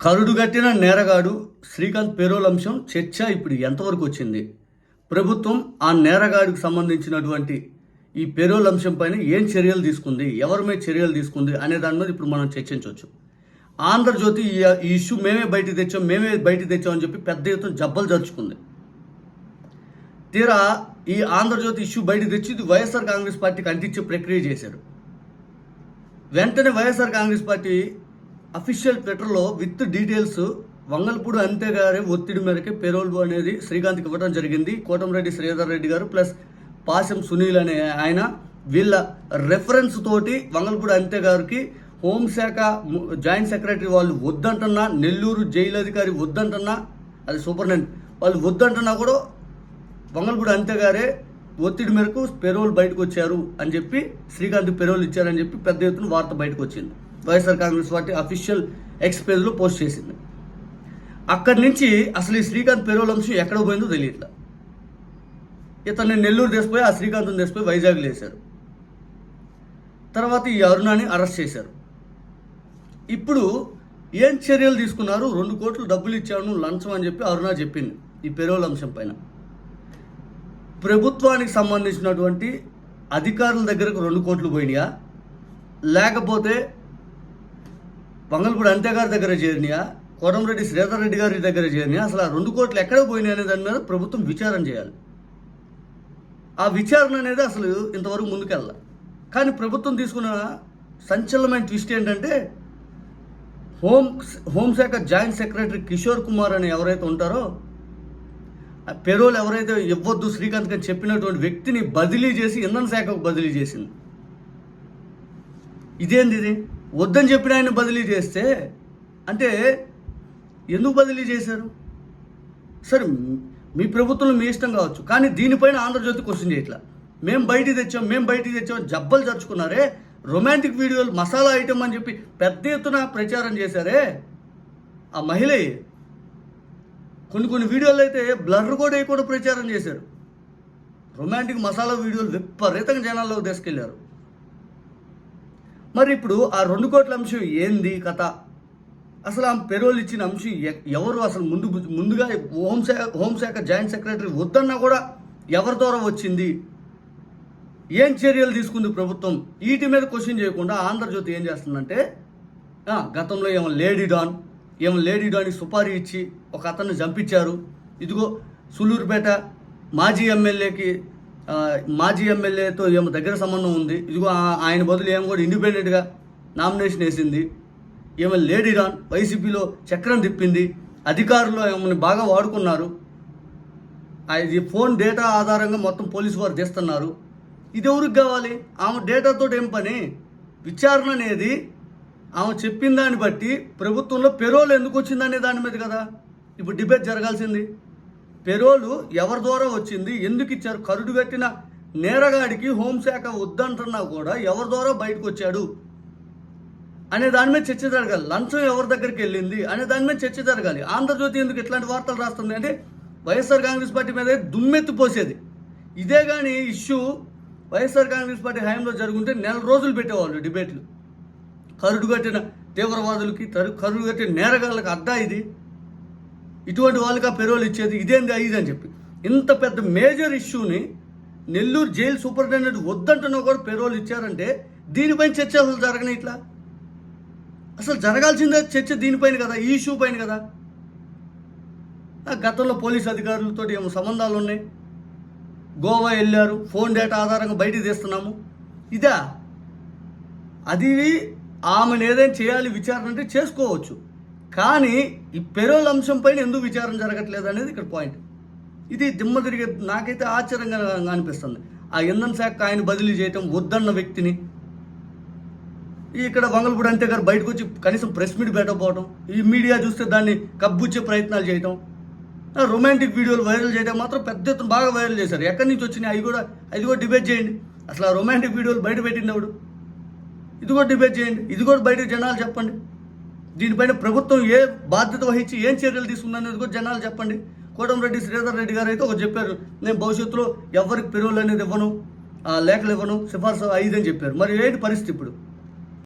కరుడుగట్టిన నేరగాడు శ్రీకాంత్ పేరోల్ అంశం చర్చ ఇప్పుడు ఎంతవరకు వచ్చింది? ప్రభుత్వం ఆ నేరగాడికి సంబంధించినటువంటి ఈ పేరోల్ అంశం పైన ఏం చర్యలు తీసుకుంది? ఎవరి మీద చర్యలు తీసుకుంది? అనే దాని మీద ఇప్పుడు మనం చర్చించవచ్చు. ఆంధ్రజ్యోతి ఈ ఇష్యూ మేమే బయటికి తెచ్చాం మేమే బయటికి తెచ్చాం అని చెప్పి పెద్ద ఎత్తున జబ్బలు జరుచుకుంది. తీరా ఈ ఆంధ్రజ్యోతి ఇష్యూ బయటకు తెచ్చి ఇది వైఎస్ఆర్ కాంగ్రెస్ పార్టీకి అంటించే ప్రక్రియ చేశారు. వెంటనే వైఎస్ఆర్ కాంగ్రెస్ పార్టీ అఫీషియల్ లెటర్లో విత్ డీటెయిల్స్ వంగల్పూడి అంతే గారి ఒత్తిడి మేరకే పేరోల్ అనేది శ్రీకాంత్కి ఇవ్వడం జరిగింది. కోటంరెడ్డి శ్రీధర్ రెడ్డి గారు ప్లస్ పాశం సునీల్ అనే ఆయన వీళ్ళ రెఫరెన్స్ తోటి వంగల్పూడి అంతే గారికి హోంశాఖ జాయింట్ సెక్రటరీ వాళ్ళు వద్దంటున్నా నెల్లూరు జైలు అధికారి వద్దంటున్నా అది సూపరింటెండెంట్ వాళ్ళు వద్దంటున్నా కూడా వంగల్పూడి అంతే గారే ఒత్తిడి మేరకు పెరోల్ బయటకు వచ్చారు అని చెప్పి శ్రీకాంత్ పెరోల్ ఇచ్చారని చెప్పి పెద్ద ఎత్తున వార్త బయటకు వచ్చింది YSR Congress party official X పేజ్లో పోస్ట్ చేసింది. అక్కడి నుంచి అసలు ఈ శ్రీకాంత్ పెరోల్ అంశం ఎక్కడ పోయిందో తెలియట్లా. ఇతన్ని నెల్లూరు తెసిపోయి ఆ శ్రీకాంత్ని తెసిపోయి వైజాగ్లో వేశారు. తర్వాత ఈ అరుణాని అరెస్ట్ చేశారు. ఇప్పుడు ఏం చర్యలు తీసుకున్నారు? రెండు కోట్లు డబ్బులు ఇచ్చాను లంచం అని చెప్పి అరుణ చెప్పింది ఈ పెరోల్ అంశం పైన. ప్రభుత్వానికి సంబంధించినటువంటి అధికారుల దగ్గరకు రెండు కోట్లు పోయినాయా? లేకపోతే మంగళపూడి అంతే గారి దగ్గర చేరినాయా? కోటంరెడ్డి శ్రీధర్ రెడ్డి గారి దగ్గర చేరినాయా? అసలు ఆ రెండు కోట్లు ఎక్కడ పోయినాయి అనే దాని మీద ప్రభుత్వం విచారణ చేయాలి. ఆ విచారణ అనేది అసలు ఇంతవరకు ముందుకెళ్ళ. కానీ ప్రభుత్వం తీసుకున్న సంచలనమైన ట్విస్ట్ ఏంటంటే హోమ్ హోంశాఖ జాయింట్ సెక్రటరీ కిషోర్ కుమార్ అని ఎవరైతే ఉంటారో ఆ ఎవరైతే ఇవ్వద్దు శ్రీకాంత్ గారు చెప్పినటువంటి వ్యక్తిని బదిలీ చేసి ఇంధన శాఖకు బదిలీ చేసింది. ఇదేంది ఇది? వద్దని చెప్పిన ఆయన బదిలీ చేస్తే అంటే ఎందుకు బదిలీ చేశారు? సరే మీ ప్రభుత్వంలో మీ ఇష్టం కావచ్చు కానీ దీనిపైన ఆంధ్రజ్యోతి క్వశ్చన్ చేయట్లా. మేము బయటికి తెచ్చాం మేము బయటికి తెచ్చాం జబ్బలు జరుచుకున్నారే రొమాంటిక్ వీడియోలు మసాలా ఐటమ్ అని చెప్పి పెద్ద ఎత్తున ప్రచారం చేశారే ఆ మహిళ. కొన్ని కొన్ని వీడియోలు అయితే బ్లర్ కూడా వేయకుండా ప్రచారం చేశారు. రొమాంటిక్ మసాలా వీడియోలు విపరీతంగా జనాల్లోకి తీసుకెళ్ళారు. మరి ఇప్పుడు ఆ రెండు కోట్ల అంశం ఏంది కథ? అసలు ఆ పెరోల్ ఇచ్చిన అంశం ఎ- ఎవరు అసలు ముందు ముందుగా హోంశాఖ హోంశాఖ జాయింట్ సెక్రటరీ వద్దన్నా కూడా ఎవరి ద్వారా వచ్చింది? ఏం చర్యలు తీసుకుంది ప్రభుత్వం? వీటి మీద క్వశ్చన్ చేయకుండా ఆంధ్రజ్యోతి ఏం చేస్తుందంటే గతంలో ఏమో లేడీ డాన్ ఏమో లేడీ డాన్కి సుపారీ ఇచ్చి ఒక అతన్ని చంపించారు. ఇదిగో సులూరుపేట మాజీ ఎమ్మెల్యేకి మాజీ ఎమ్మెల్యేతో ఏమో దగ్గర సంబంధం ఉంది. ఇదిగో ఆయన బదులు ఏమో కూడా ఇండిపెండెంట్గా నామినేషన్ వేసింది. ఈమె లేడీ డాన్ వైసీపీలో చక్రం తిప్పింది. అధికారులు ఏమని బాగా వాడుకున్నారు. అది ఇది ఫోన్ డేటా ఆధారంగా మొత్తం పోలీసు వారు తీస్తున్నారు. ఇది ఎవరికి కావాలి? ఆమె డేటాతో ఏం పని? విచారణ అనేది ఆమె చెప్పిన దాన్ని బట్టి ప్రభుత్వంలో పెరోలు ఎందుకు వచ్చిందనే దాని మీద కదా. ఇప్పుడు డిబేట్ జరగాల్సింది. పెరోలు ఎవరి ద్వారా వచ్చింది? ఎందుకు ఇచ్చారు? కరుడు కట్టిన నేరగాడికి హోంశాఖ వద్దంటున్నా కూడా ఎవరి ద్వారా బయటకు వచ్చాడు? అనే దాని మీద చర్చ జరగాలి. లంచం ఎవరి దగ్గరికి వెళ్ళింది? అనే దాని మీద చర్చ జరగాలి. ఆంధ్రజ్యోతి ఎందుకు ఇట్లాంటి వార్తలు రాస్తుంది అంటే వైఎస్ఆర్ కాంగ్రెస్ పార్టీ మీద దుమ్మెత్తి పోసేది. ఇదే కానీ ఇష్యూ వైఎస్ఆర్ కాంగ్రెస్ పార్టీ హయాంలో జరుగుంటే నెల రోజులు పెట్టేవాళ్ళు డిబేట్లు. కరుడు కట్టిన తీవ్రవాదులకి తరు- కరుడు కట్టిన నేరగాళ్ళకి అడ్డా ఇది. ఇటువంటి వాళ్ళకి ఆ పెరోలు ఇచ్చేది ఇదేంది ఇది అని చెప్పి. ఇంత పెద్ద మేజర్ ఇష్యూని నెల్లూరు జైలు సూపరింటెండెంట్ వద్దంటున్నా కూడా పెరోలు ఇచ్చారంటే దీనిపైన చర్చ అసలు జరగని ఇట్లా? అసలు జరగాల్సిందే చర్చ దీనిపైన కదా ఈ ఇష్యూ పైన కదా? ఆ గతంలో పోలీస్ అధికారులతో ఏమో సంబంధాలు ఉన్నాయి. గోవా వెళ్ళారు ఫోన్ డేటా ఆధారంగా బయటికి తీస్తున్నాము. ఇదా? అది ఆమెను ఏదైనా చేయాలి విచారణ అంటే చేసుకోవచ్చు. కానీ ఈ పెరోల్ అంశం పైన ఎందుకు విచారణ జరగట్లేదు అనేది ఇక్కడ పాయింట్. ఇది దిమ్మ తిరిగే నాకైతే ఆశ్చర్యంగా అనిపిస్తుంది. ఆ ఇంధన శాఖ ఆయన బదిలీ చేయటం వద్దన్న వ్యక్తిని ఇక్కడ వంగలపూడి అంతే గారు బయటకు వచ్చి కనీసం ప్రెస్ మీట్ పెట్టకపోవడం ఈ మీడియా చూస్తే దాన్ని కబ్బుచ్చే ప్రయత్నాలు చేయటం రొమాంటిక్ వీడియోలు వైరల్ చేయడం మాత్రం పెద్ద ఎత్తున బాగా వైరల్ చేశారు. ఎక్కడి నుంచి వచ్చినాయి? అవి కూడా అది కూడా డిబేట్ చేయండి. అసలు ఆ రొమాంటిక్ వీడియోలు బయట పెట్టింది ఇది కూడా డిబేట్ చేయండి. ఇది కూడా బయట జనాలు చెప్పండి. దీనిపైన ప్రభుత్వం ఏ బాధ్యత వహించి ఏం చర్యలు తీసుకుందనేది కూడా జనాలు చెప్పండి. కోటంరెడ్డి శ్రీధర్ రెడ్డి గారు అయితే ఒక చెప్పారు. నేను భవిష్యత్తులో ఎవరికి పెరువులు అనేది ఇవ్వను ఆ లేఖలు ఇవ్వను సిఫార్సు ఐదు అని చెప్పారు. మరి ఏంటి పరిస్థితి ఇప్పుడు?